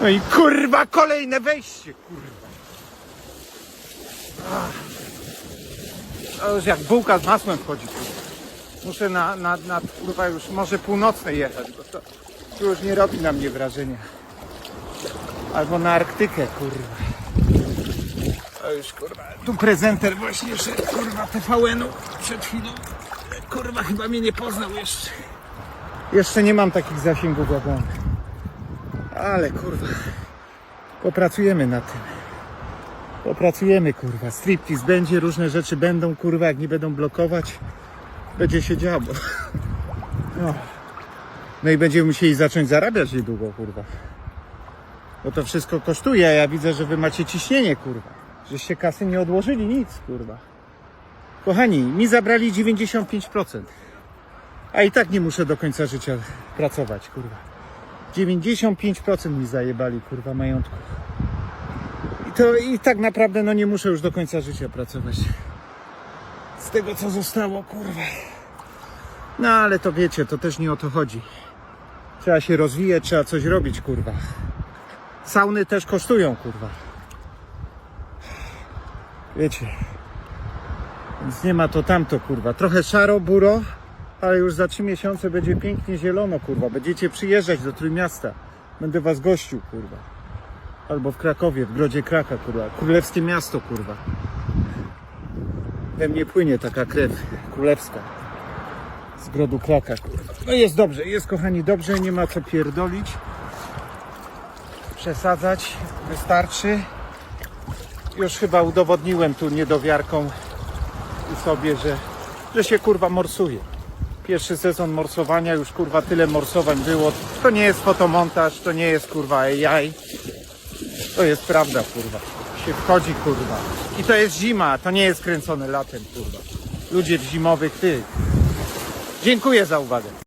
No i kurwa kolejne wejście, kurwa. To już jak bułka z masłem wchodzi. Muszę na, na, na kurwa już może północne jechać, bo to, to już nie robi na mnie wrażenia. Albo na Arktykę, kurwa. To już kurwa. Tu prezenter właśnie szedł, kurwa, TVN-u przed chwilą. Kurwa, chyba mnie nie poznał jeszcze. Jeszcze nie mam takich zasięgów jak on. Ale kurwa. Popracujemy nad tym. Popracujemy, kurwa. Striptease będzie, różne rzeczy będą, kurwa, jak nie będą blokować, będzie się działo. No, no i będziemy musieli zacząć zarabiać niedługo, kurwa. Bo to wszystko kosztuje, ja widzę, że wy macie ciśnienie, kurwa. Żeście kasy nie odłożyli, nic, kurwa. Kochani, mi zabrali 95%. A i tak nie muszę do końca życia pracować, kurwa. 95% mi zajebali, kurwa, majątku. I to i tak naprawdę, no nie muszę już do końca życia pracować. Z tego, co zostało, kurwa. No ale to wiecie, to też nie o to chodzi. Trzeba się rozwijać, trzeba coś robić, kurwa. Sauny też kosztują, kurwa. Wiecie. Więc nie ma to tamto, kurwa. Trochę szaro, buro, ale już za trzy miesiące będzie pięknie zielono, kurwa. Będziecie przyjeżdżać do Trójmiasta. Będę was gościł, kurwa. Albo w Krakowie, w Grodzie Kraka, kurwa. Królewskie miasto, kurwa. We mnie płynie taka krew królewska. Z Grodu Kraka, kurwa. No jest dobrze, jest kochani dobrze, nie ma co pierdolić. Przesadzać, wystarczy. Już chyba udowodniłem tu niedowiarką i sobie, że, że się kurwa morsuje. Pierwszy sezon morsowania, już kurwa tyle morsowań było. To nie jest fotomontaż, to nie jest kurwa AI. To jest prawda kurwa. Się wchodzi kurwa. I to jest zima, to nie jest kręcone latem kurwa. Ludzie w zimowych tych. Dziękuję za uwagę.